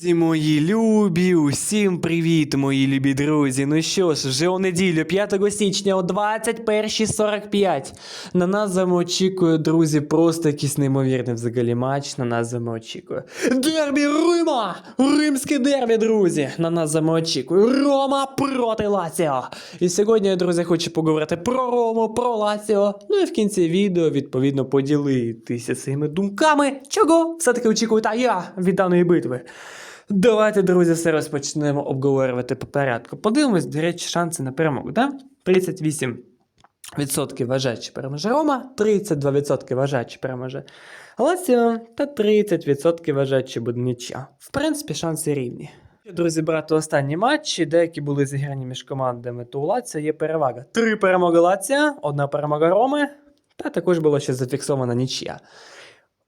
Друзі мої любі, усім привіт, мої любі друзі. Ну що ж, вже у неділю, 5 січня о 21.45. На нас вами очікує, друзі, просто якийсь неймовірний взагалі матч. На нас вами очікує. Дербі Рима! Римське дербі, друзі! На нас вами очікує Рома проти Лаціо. І сьогодні, друзі, хочу поговорити про Рому, про Лаціо. Ну і в кінці відео, відповідно, поділитися своїми думками, чого все-таки очікую та я від даної битви. Давайте, друзі, все розпочнемо обговорювати по порядку. Подивимось, до речі, шанси на перемогу, да? 38% вважають, що переможе Рома, 32% вважають, що переможе Лаціо, та 30% вважають, що буде нічия. В принципі, шанси рівні. Друзі, брати останні матчі, деякі були зіграні між командами, то у Лаціо є перевага. Три перемоги Лаціо, одна перемога Роми, та також було ще зафіксована нічия.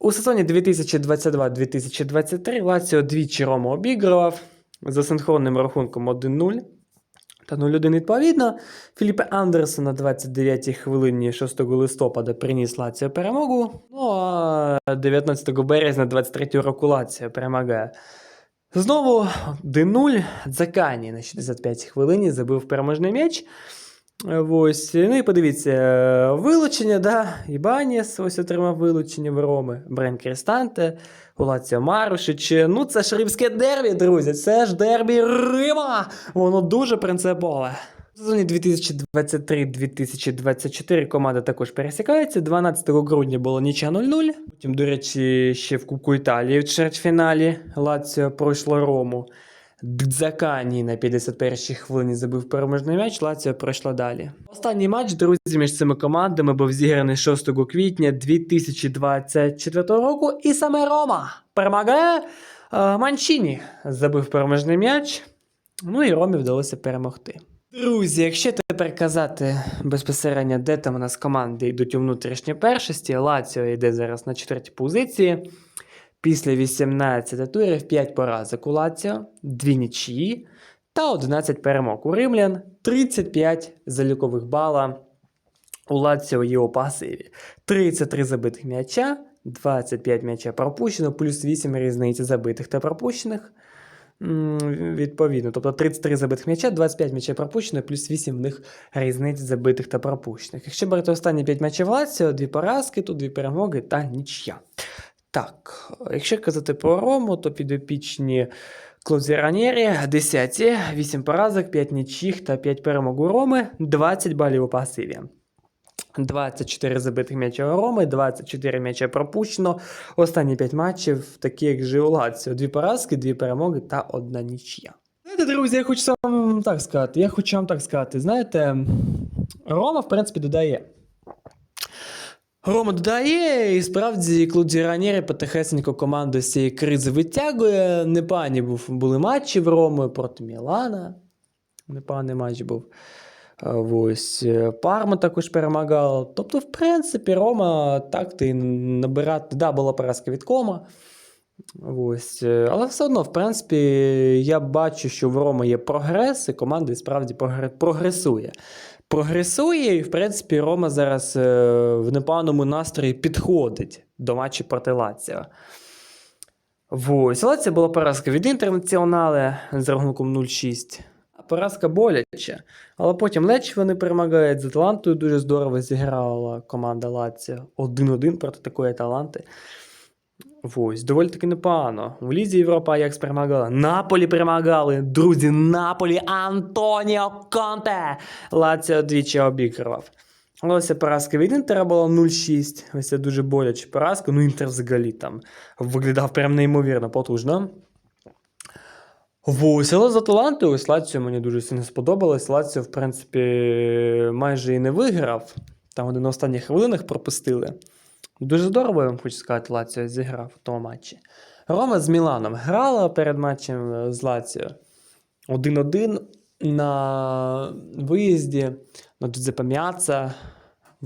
У сезоні 2022-2023 Лаціо двічі Рому обігрував за синхронним рахунком 1-0 та 0-1 відповідно. Філіпе Андерсон на 29-й хвилині 6 листопада приніс Лаціо перемогу. Ну а 19 березня 23 року Лаціо перемагає. Знову 1-0. Дзакані на 65-й хвилині забив переможний м'яч. Ось, ну і подивіться, е, вилучення, да, Ібаніс ось отримав вилучення в Роми, Брен Крістанте, Улаціо Марушич. Ну, це ж римське дербі, друзі, це ж дербі Рима! Воно дуже принципове. У сезоні 2023-2024 команда також пересікається. 12 грудня було нічия 0-0. Потім, до речі, ще в Кубку Італії в чвертьфіналі Лаціо пройшло Рому. Дзакані на 51-й хвилині забив переможний м'яч, Лаціо пройшла далі. Останній матч, друзі, між цими командами був зіграний 6 квітня 2024 року, і саме Рома перемагає. е, Манчіні забив переможний м'яч. Ну і Ромі вдалося перемогти. Друзі, якщо тепер казати безпосередньо, де там у нас команди йдуть у внутрішній першості, Лаціо йде зараз на четвертій позиції. Після 18 турів 5 поразок у Лаціо, 2 нічиї та 11 перемог у римлян, 35 залікових бала у Лаціо є у пасиві, 33 забитих м'яча, 25 м'яча пропущено, плюс 8 різниці забитих та пропущених. Відповідно, тобто 33 забитих м'яча, 25 м'яча пропущено, плюс 8 в них різниць забитих та пропущених. Якщо брати останні 5 матчів Лаціо, 2 поразки, тут 2 перемоги та нічия. Так, якщо казати про Рому, то підопічні Клодзі Ранєрі 10, 8 поразок, 5 нічих та 5 перемог у Роми, 20 балів у пасиві. 24 забитих м'яча у Роми, 24 м'яча пропущено. Останні 5 матчів, такі як же у Лаціо. 2 поразки, 2 перемоги та 1 нічия. Знаєте, друзі, я хочу вам так сказати. Я хочу вам так сказати. Знаєте, Рома, в принципі, додає. Рома додає, і справді Клуді Ранєрі потихесенько команду з цієї кризи витягує. Непогані був, були матчі в Роми проти Мілана. Непоганий матч був. Ось е, Парма також перемагала. Тобто, в принципі, Рома так ти набирати. Да, була поразка від кома. Ось. е, Але все одно, в принципі, я бачу, що в Рома є прогрес, і команда і справді прогресує. Прогресує, і, в принципі, Рома зараз е, в непоганому настрої підходить до матчу проти Лаціо. Ось. Лаціо була поразка від інтернаціонале з рахунком 0-6. А поразка боляче. Але потім Леч вони перемагають з Атлантою. Дуже здорово зіграла команда Лаціо 1-1 проти такої Аталанти. Ось, доволі таки непогано. В Лізі Європа Аякс перемагала. Наполі перемагали. Друзі, Наполі Антоніо Конте. Лаціо двічі обігрував. Але ось поразка від Інтера була 0-6. Ось це дуже боляча поразка. Ну, Інтер взагалі там виглядав прям неймовірно потужно. Ось, але з Аталантою ось Лаціо мені дуже сильно сподобалось. Лаціо, в принципі, майже і не виграв. Там вони на останніх хвилинах пропустили. Дуже здорово, я вам хочу сказати, Лаціо зіграв в тому матчі. Рома з Міланом грала перед матчем е, з Лаціо 1-1 на виїзді на Дзепе М'яца.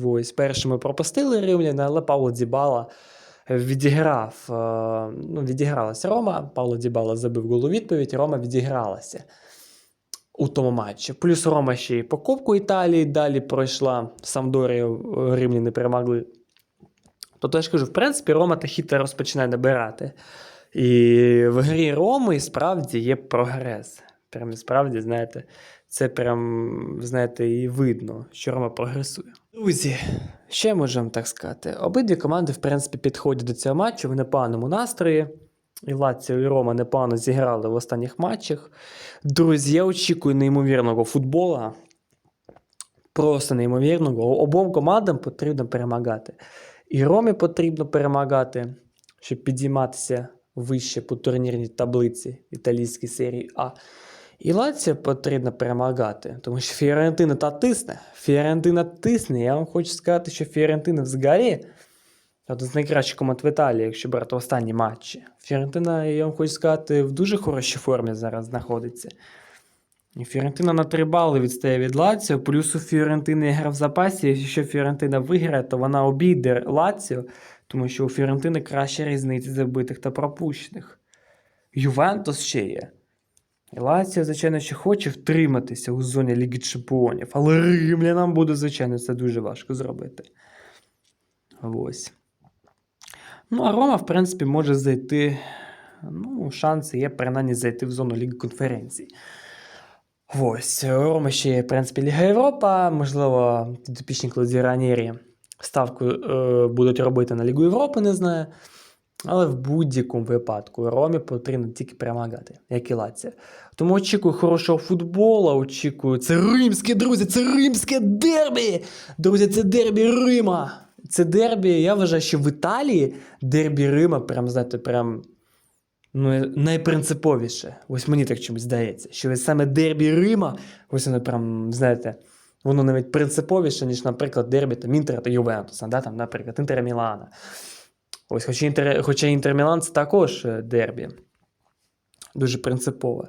Ось першими пропустили римляни, але Павло Дібала відіграв. е, Ну, відігралася Рома. Павло Дібала забив голу відповідь, Рома відігралася у тому матчі. Плюс Рома ще й по Кубку Італії далі пройшла. Самдорію е, римляни перемогли Тобто я ж кажу, в принципі, Рома та хітро розпочинає набирати І в грі Роми справді є прогрес. Прям справді, знаєте, це прям, знаєте, і видно, що Рома прогресує. Друзі, ще можемо так сказати. Обидві команди, в принципі, підходять до цього матчу в непоганому настрої. І Лаціо і Рома непогано зіграли в останніх матчах. Друзі, я очікую неймовірного футбола. Просто неймовірного. Обом командам потрібно перемагати. І Ромі потрібно перемагати, щоб підійматися вище по турнірній таблиці італійській серії А. І Лаціо потрібно перемагати, тому що Фіорентина та тисне. Фіорентина тисне. Я вам хочу сказати, що Фіорентина взагалі один з найкращих команд в Італії, якщо брати останні матчі. Фіорентина, я вам хочу сказати, в дуже хорошій формі зараз знаходиться. Фіорентина на 3 бали відстає від Лаціо, плюс у Фіорентини гра в запасі. Якщо Фіорентина виграє, то вона обійде Лаціо, тому що у Фіорентини краща різниця забитих та пропущених. Ювентус ще є. І Лаціо, звичайно, ще хоче втриматися у зоні Ліги Чемпіонів, але римлянам буде, звичайно, це дуже важко зробити. Ось. Ну, а Рома, в принципі, може зайти. Ну, шанси є принаймні зайти в зону Ліги конференцій. Ось, у Роми ще в принципі, Ліга Європа, можливо, підопічні Клодзі Ранєрі ставку е, будуть робити на Лігу Європи, не знаю. Але в будь-якому випадку Ромі потрібно тільки перемагати, як і Лація. Тому очікую хорошого футболу, очікую. Це римське, друзі, це римське дербі! Друзі, це дербі Рима. Це дербі, я вважаю, що в Італії дербі Рима, прям, знаєте, прям ну, найпринциповіше. Ось мені так чомусь здається, що ось саме дербі Рима, ось воно прям, знаєте, воно навіть принциповіше, ніж, наприклад, дербі там Інтера та Ювентуса, да? там, наприклад, Інтера Мілана. Ось, хоча Інтер, хоча Інтер Мілан це також е, дербі. Дуже принципове.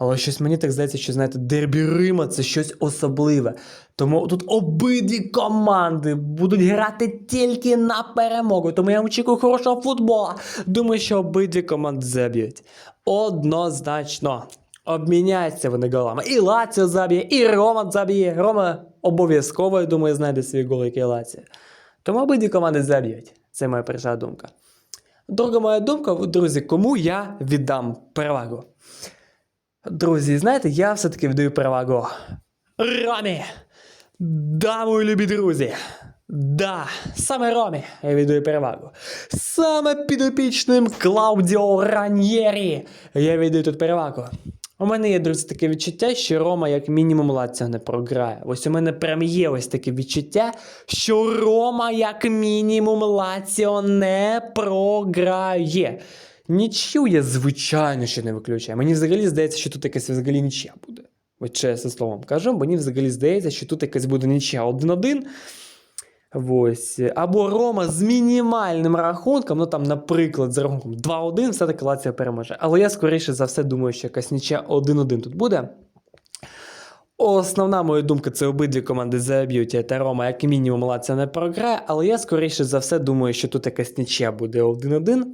Але щось мені так здається, що знаєте, дербі Рима це щось особливе. Тому тут обидві команди будуть грати тільки на перемогу. Тому я очікую хорошого футбола. Думаю, що обидві команди заб'ють. Однозначно. Обміняються вони голами. І Лаціо заб'є, і Рома заб'є. Рома обов'язково, я думаю, знайде свій гол, як і Лаціо. Тому обидві команди заб'ють. Це моя перша думка. Друга моя думка, друзі, кому я віддам перевагу? Друзі, знаєте, я все-таки віддаю перевагу Ромі. Да, мої любі друзі. Да, саме Ромі я віддаю перевагу. Саме підопічним Клаудіо Раньєрі я віддаю тут перевагу. У мене є, друзі, таке відчуття, що Рома як мінімум Лаціо не програє. Ось у мене прям є ось таке відчуття, що Рома як мінімум Лаціо не програє. Нічю я, звичайно, ще не виключаю. Мені взагалі здається, що тут якась взагалі нічия буде. От чесно словом кажу, мені взагалі здається, що тут якась буде нічия 1-1. Ось. Або Рома з мінімальним рахунком, ну там, наприклад, з рахунком 2-1, все-таки Лаціо переможе. Але я скоріше за все думаю, що якась нічия 1-1 тут буде. Основна моя думка це обидві команди заб'ють, та Рома, як мінімум, Лаціо не програє, але я скоріше за все думаю, що тут якась нічия буде 1-1.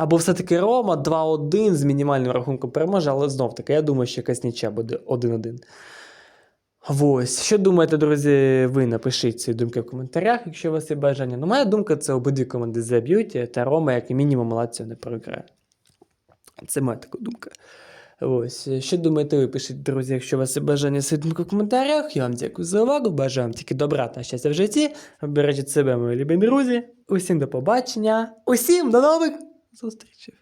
Або все-таки Рома 2-1 з мінімальним рахунком переможе, але знов таки, я думаю, що якась нічия буде 1-1. Ось, що думаєте, друзі, ви напишіть ці думки в коментарях, якщо у вас є бажання. Ну, моя думка це обидві команди заб'ють, та Рома, як мінімум, Лаціо не програє. Це моя така думка. Ось, що думаєте, ви пишіть, друзі, якщо у вас є бажання свої думки в коментарях. Я вам дякую за увагу, бажаю вам тільки добра та щастя в житті. Бережіть себе, мої любі друзі. Усім до побачення, усім до нових зустрічей.